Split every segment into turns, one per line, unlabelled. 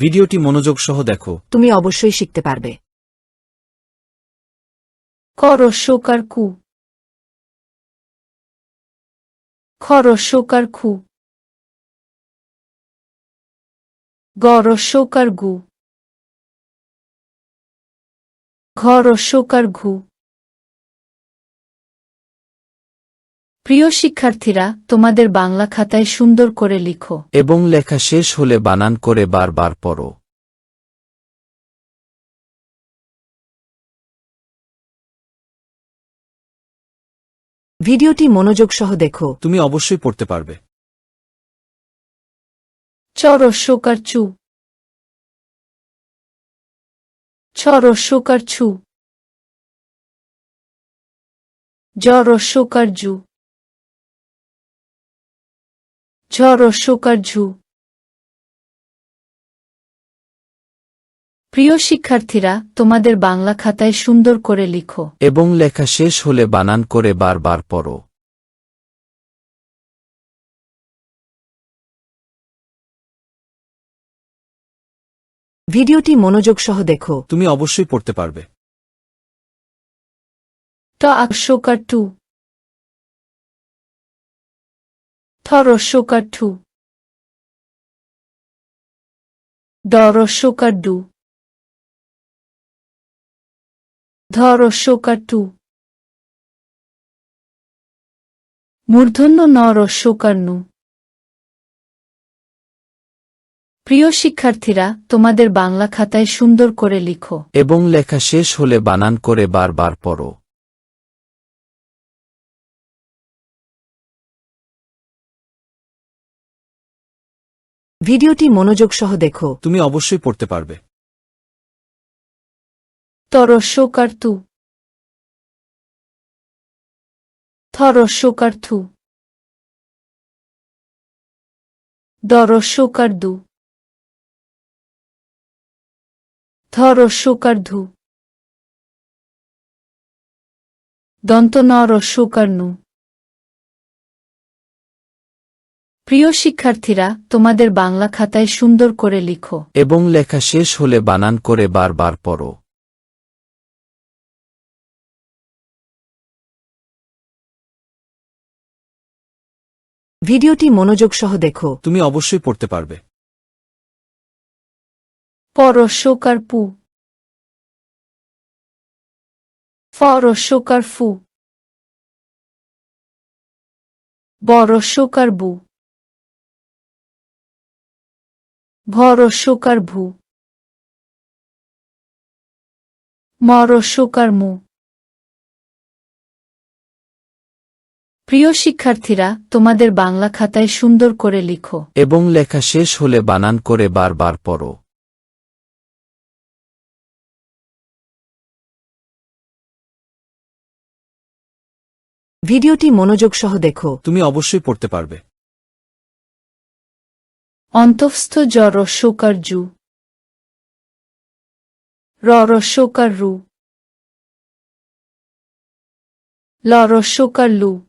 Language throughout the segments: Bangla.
ভিডিওটি মনোযোগ সহ দেখো।
তুমি অবশ্যই শিখতে পারবে।
খরস্বকার কু। খরস্বকার খু গরস্বকার গু। ঘরস্বকার ঘু। প্রিয় শিক্ষার্থীরা তোমাদের বাংলা খাতায় সুন্দর করে লিখো।
এবং লেখা শেষ হলে বানান করে বারবার পড়ো।
ভিডিওটি মনোযোগ সহ দেখো।
তুমি অবশ্যই পড়তে পারবে।
চরস্বকার চু। ছরস্বকার ছু জরস্বকার জু। ঝরস্বকার ঝু। প্রিয় শিক্ষার্থীরা তোমাদের বাংলা খাতায় সুন্দর করে লিখো।
এবং লেখা শেষ হলে বানান করে বারবার পড়ো।
ভিডিওটি মনোযোগ সহ দেখো।
তুমি অবশ্যই পড়তে পারবে।
ট আকস্বকার টু। থরস্বকার ঠু ডরস্বকার ডু ধরস্বকার টু মূর্ধন্য নরস্বকার নু প্রিয় শিক্ষার্থীরা তোমাদের বাংলা খাতায় সুন্দর করে লিখো
এবং লেখা শেষ হলে বানান করে বারবার পড়ো
ভিডিওটি মনোযোগ সহ দেখো।
তুমি অবশ্যই পড়তে পারবে।
তরস্বকার তু থরস্বকার থু দরস্বকার দু ধরস্বকার ধু দন্ত নরস্বকার প্রিয় শিক্ষার্থীরা তোমাদের বাংলা খাতায় সুন্দর করে লিখো।
এবং লেখা শেষ হলে বানান করে বারবার পড়ো।
ভিডিওটি মনোযোগ সহ দেখো।
তুমি অবশ্যই পড়তে পারবে।
পরস্বকার পু। ফরস্বকার ফু। বরস্বকার বু। ভরস্বকার ভু মরস্বকার মু প্রিয় শিক্ষার্থীরা তোমাদের বাংলা খাতায় সুন্দর করে লিখো।
এবং লেখা শেষ হলে বানান করে বারবার পড়ো।
ভিডিওটি মনোযোগ সহ দেখো।
তুমি অবশ্যই পড়তে পারবে।
অন্তঃস্থ জরস্বকার জু। ররস্বকার রু। লরস্বকার লু।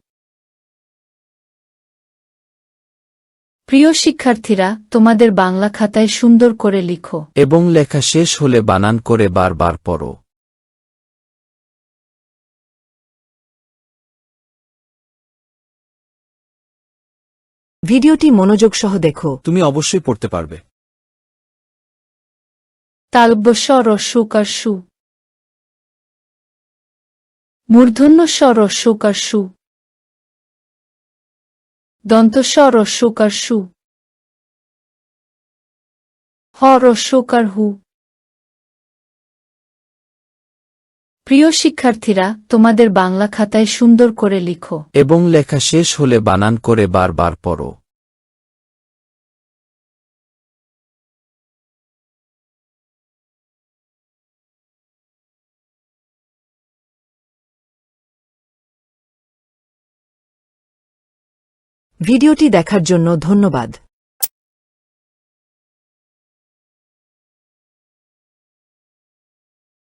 প্রিয় শিক্ষার্থীরা, তোমাদের বাংলা খাতায় সুন্দর করে লিখো।
এবং লেখা শেষ হলে বানান করে বারবার পড়ো।
ভিডিওটি মনোযোগ সহ দেখো।
তুমি অবশ্যই পড়তে পারবে।
তালব্য স্বরস্বকার সু মূর্ধন্য সু দন্ত স্বরস্বকার সু হরস্বকার হু প্রিয় শিক্ষার্থীরা তোমাদের বাংলা খাতায় সুন্দর করে লিখো।
এবং লেখা শেষ হলে বানান করে বারবার পড়ো।
ভিডিওটি দেখার জন্য ধন্যবাদ।